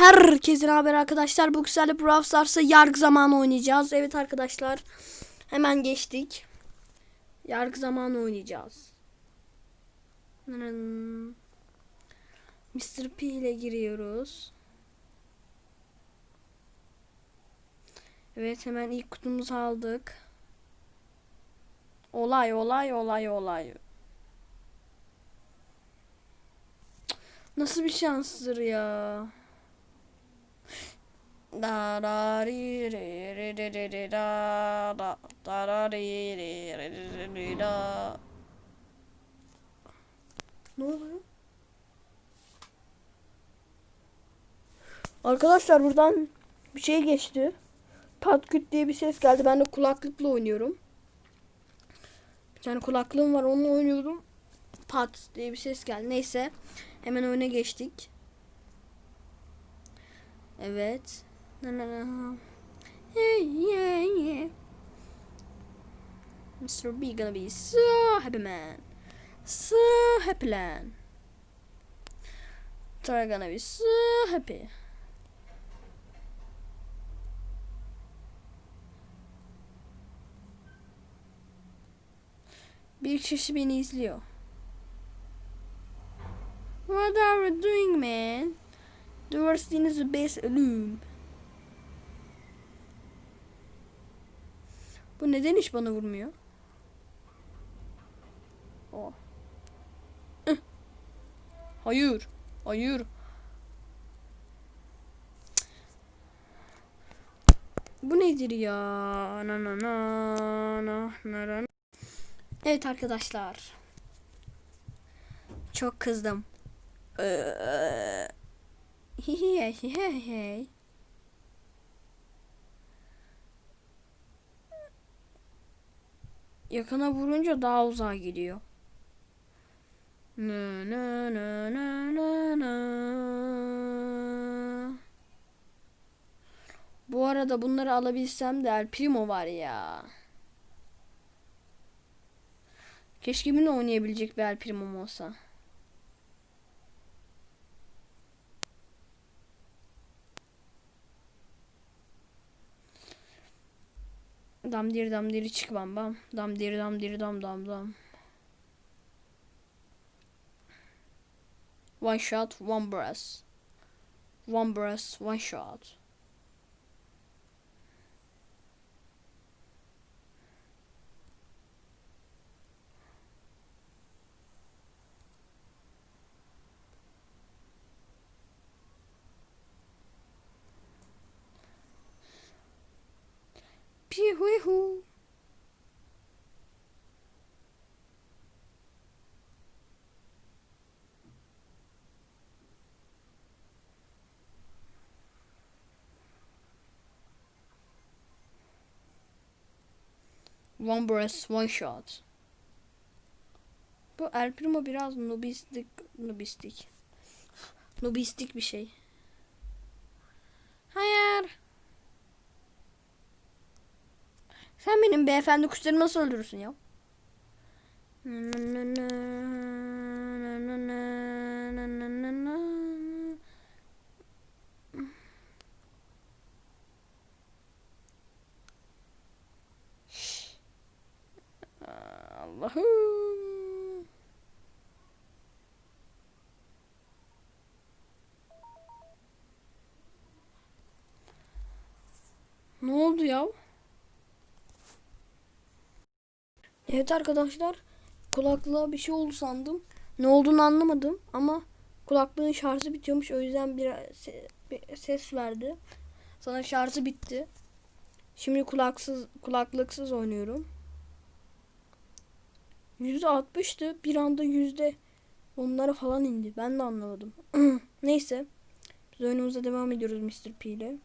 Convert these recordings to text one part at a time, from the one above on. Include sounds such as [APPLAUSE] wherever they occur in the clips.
Herkese haber arkadaşlar. Bu güzel Brawl Stars'a yargı zamanı oynayacağız. Evet arkadaşlar. Hemen geçtik. Yargı zamanı oynayacağız. Mr. P ile giriyoruz. Evet hemen ilk kutumuzu aldık. Olay olay olay olay. Nasıl bir şanstır ya. Da da ri ri ri ri ri ri da da da da ri ri ri ri ri ri da. Ne oluyor? Arkadaşlar buradan bir şey geçti. Patküt diye bir ses geldi. Ben de kulaklıkla oynuyorum. Bir tane kulaklığım var onunla oynuyordum. Pat diye bir ses geldi. Neyse. Hemen oyuna geçtik. Evet. Na. Hey yeah yeah. Mr. B gonna be so happy man. So happy man. Tara gonna be so happy. Bir kişi beni izliyor. What are you doing man? The worst thing is the best ölüm. Bu neden hiç bana vurmuyor? O. Ih. Hayır. Hayır. Bu nedir ya? Na na na na na na. Evet arkadaşlar. Çok kızdım. Eee. Yakına vurunca daha uzağa gidiyor. Nı nı nı nı nı nı. Bu arada bunları alabilsem de El Primo var ya. Keşke benimle oynayabilecek bir El Primo'm olsa. Dam diri dam diri çık bam bam. Dam diri dam diri dam dam dam. One shot, one breath. One breath, one shot. Pihuihu. One breath, one shot. Bu El Primo biraz nubistik, nubistik. Nubistik bir şey. Hayır. Sen benim beyefendi kuşlarımı nasıl öldürürsün ya? Allah'ım. Ne oldu ya? Evet arkadaşlar kulaklığa bir şey oldu sandım. Ne olduğunu anlamadım ama kulaklığın şarjı bitiyormuş o yüzden bir, se- bir ses verdi. Sana şarjı bitti. Şimdi kulaksız kulaklıksız oynuyorum. Yüzde altmıştı bir anda yüzde onlara falan indi. Ben de anlamadım. [CLEARS THROAT] Neyse biz oyunumuza devam ediyoruz Mr. P ile.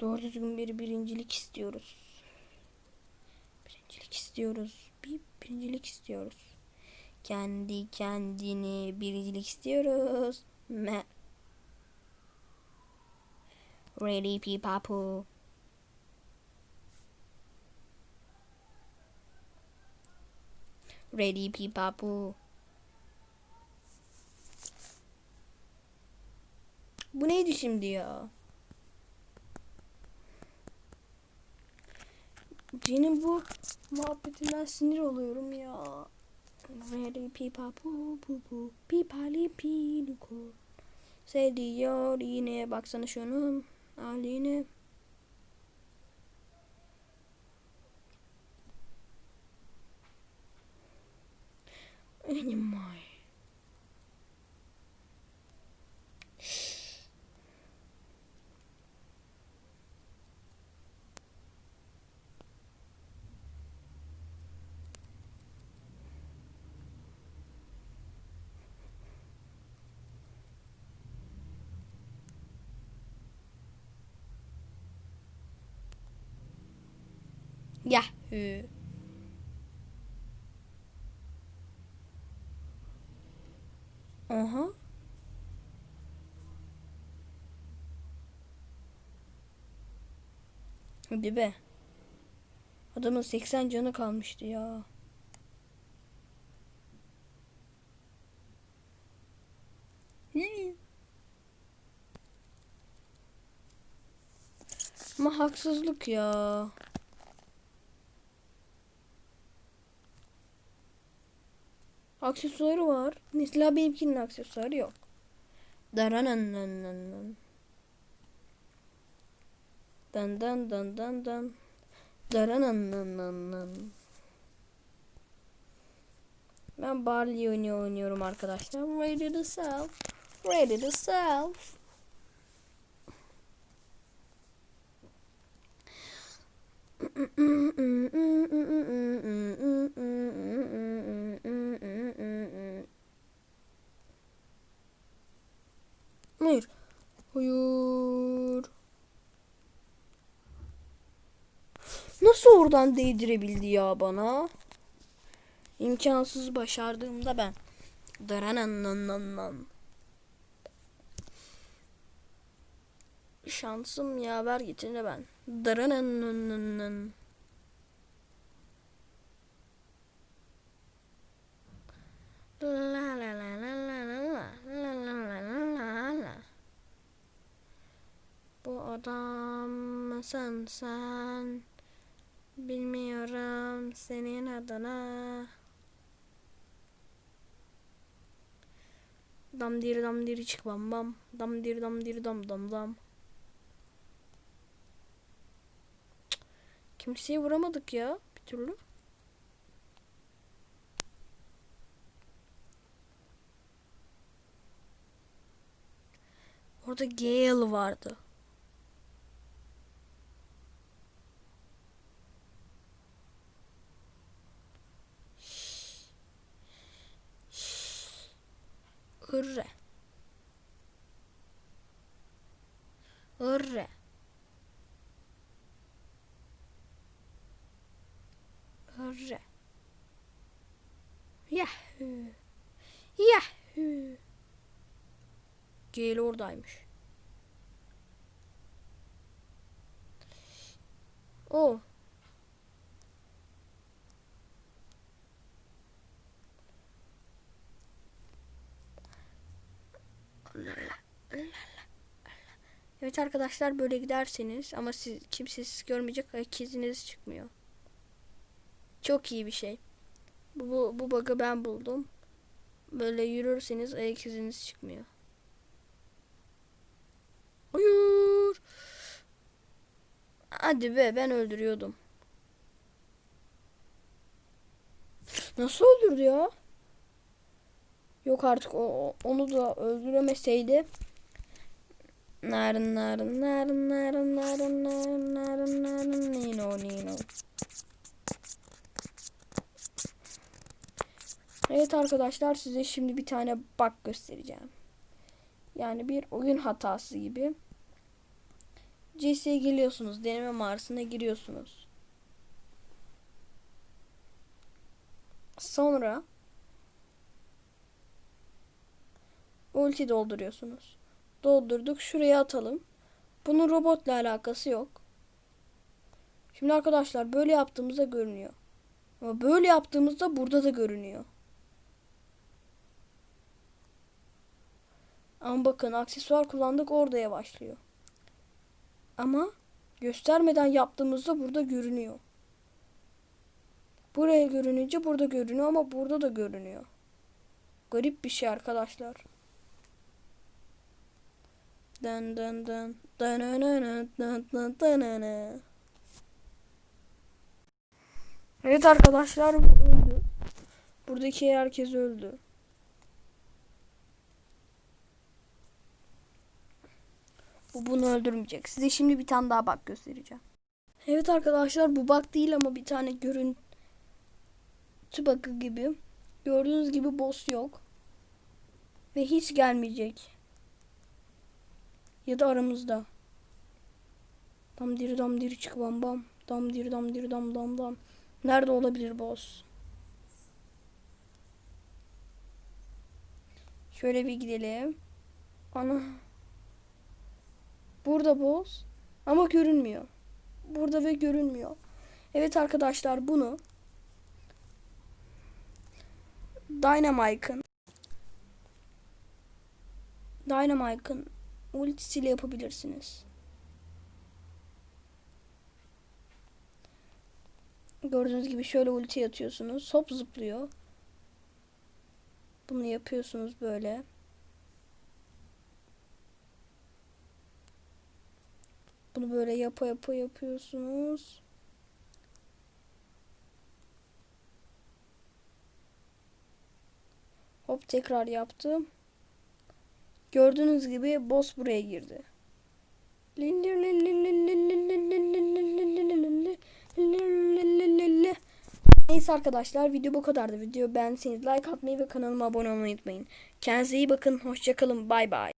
Doğru düzgün bir birincilik istiyoruz. Birincilik istiyoruz. Bir birincilik istiyoruz. Kendi kendini birincilik istiyoruz. Me Ready pipapu. Ready pipapu. Bu neydi şimdi ya? Cenin bu muhabbetinden sinir oluyorum ya. Ready pipapu pu pu pipali pinuku. Seviyor yine baksana şunun haline. Anymore. Yahoo. Aha. Hadi be. Adamın 80 canı kalmıştı ya. Ama haksızlık ya. Aksesuarı var. Mesela benimkinin aksesuarı yok. Darananananan. Dan dan dan dan dan. Darananananan. Ben Barley oynuyor oynuyorum arkadaşlar. Ready to sell. Ready to sell. Hayır. Hayır. Nasıl oradan değdirebildi ya bana? İmkansız başardığımda ben. Darananananan. Şansım yaver getirdi ben. Darananananan. La la la la la la. Adam mısın sen? Bilmiyorum senin adına. Dam dir dam dir çık bam bam. Dam dir dam dir dam dam dam. Cık, Kimseye vuramadık ya bir türlü. Orada Gale vardı. Hırre. Hırre. Hırre. Yahoo. Yahoo. Gale oradaymış. O. Evet arkadaşlar böyle giderseniz ama siz kimse siz görmeyecek ayak iziniz çıkmıyor. Çok iyi bir şey. Bu, bu, bu bug'ı ben buldum. Böyle yürürseniz ayak iziniz çıkmıyor. Hayır. Hadi be ben öldürüyordum. Nasıl öldürdü ya? Yok artık o- onu da öldüremeseydi. Narın narın narın narın narın narın narın narın nino nino. Evet arkadaşlar size şimdi bir tane bug göstereceğim. Yani bir oyun hatası gibi. CS'ye geliyorsunuz. Deneme mağarasına giriyorsunuz. Sonra ulti dolduruyorsunuz. Doldurduk. Şuraya atalım. Bunun robotla alakası yok. Şimdi arkadaşlar böyle yaptığımızda görünüyor. Ama böyle yaptığımızda burada da görünüyor. Ama bakın aksesuar kullandık orada yavaşlıyor. Ama göstermeden yaptığımızda burada görünüyor. Buraya görününce burada görünüyor ama burada da görünüyor. Garip bir şey arkadaşlar. Dın dın dın. Dın dın dın dın dın. Evet arkadaşlar öldü. Buradaki herkes öldü. Bu bunu öldürmeyecek. Size şimdi bir tane daha bak göstereceğim. Evet arkadaşlar bu bak değil ama bir tane görüntü bakı gibi. Gördüğünüz gibi boss yok. Ve hiç gelmeyecek. Ya da aramızda. Dam diri dam diri çık bam bam. Dam diri dam diri dam dam dam. Nerede olabilir boss? Şöyle bir gidelim. Ana. Burada boss. Ama görünmüyor. Burada ve görünmüyor. Evet arkadaşlar bunu Dynamike'ın Dynamike'ın ultisiyle yapabilirsiniz. Gördüğünüz gibi şöyle ulti atıyorsunuz. Hop zıplıyor. Bunu yapıyorsunuz böyle. Bunu böyle yapa yapa yapıyorsunuz. Hop tekrar yaptım. Gördüğünüz gibi boss buraya girdi. Neyse arkadaşlar video bu kadardı. Video beğendiyseniz like atmayı ve kanalıma abone olmayı unutmayın. Kendinize iyi bakın. Hoşçakalın. Bay bay.